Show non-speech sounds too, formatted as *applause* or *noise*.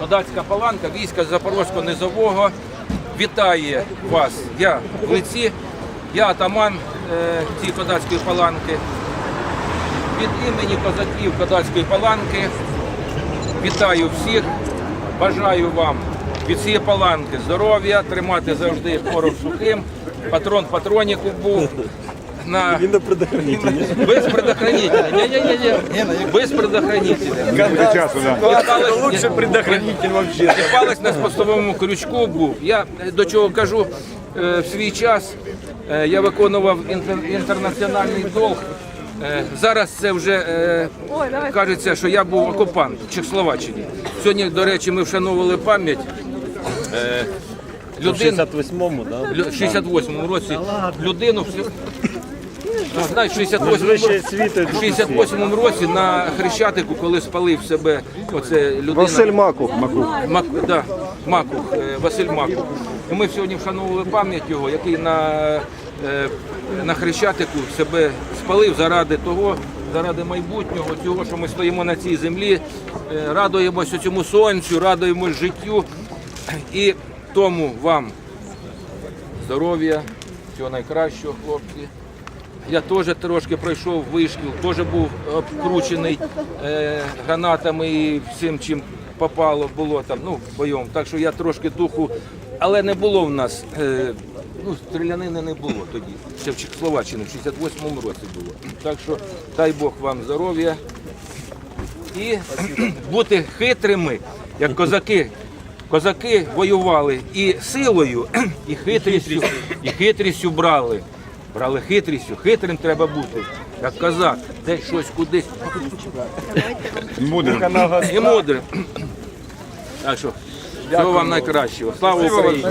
Кодацька паланка, війська Запорозького низового вітає вас. Я в лиці, я атаман е, цієї кодацької паланки. Від імені козаків кодацької паланки вітаю всіх, бажаю вам від цієї паланки здоров'я, тримати завжди порох сухим. Патрон патроніку був. На... Він на предохранителі. Без предохранителя. Ні-ні-ні. Без предохранителя. часу, да. Палець- Лучше предохранитель вообще. палець на спостовому крючку був. Я е, до чого кажу, е, в свій час е, я виконував інтернаціональний долг. Е, Зараз це вже е, кажеться, що я був окупант в Чехословаччині. Сьогодні, до речі, ми вшановували пам'ять е, В людин 68-му, да? 68-му році людину Ну, знаєш, в 68-му Вище світу. в 68-му році на Хрещатику, коли спалив себе оце людина. Василь Маков. Маков. Мак, да, Макух, е, Василь Макух. І ми сьогодні вшановували пам'ять його, який на, е, на Хрещатику себе спалив заради того, заради майбутнього, цього, що ми стоїмо на цій землі, е, радуємося цьому сонцю, радуємось життю. І тому вам здоров'я, всього найкращого, хлопці. Я теж трошки пройшов вишкіл, теж був обкручений е, гранатами і всім, чим попало, було там, ну, бойом. Так що я трошки духу, але не було в нас, е, ну, стрілянини не було тоді. Ще в Чехословаччині, в 68-му році було. Так що дай Бог вам здоров'я і *clears throat* бути хитрими, як козаки. Козаки воювали і силою, *clears throat* і хитрістю, і хитрістю брали брали хитрістю, хитрим треба бути, як казати, десь щось кудись. Мудрим. І мудрим. Так що, всього вам найкращого. Слава Україні!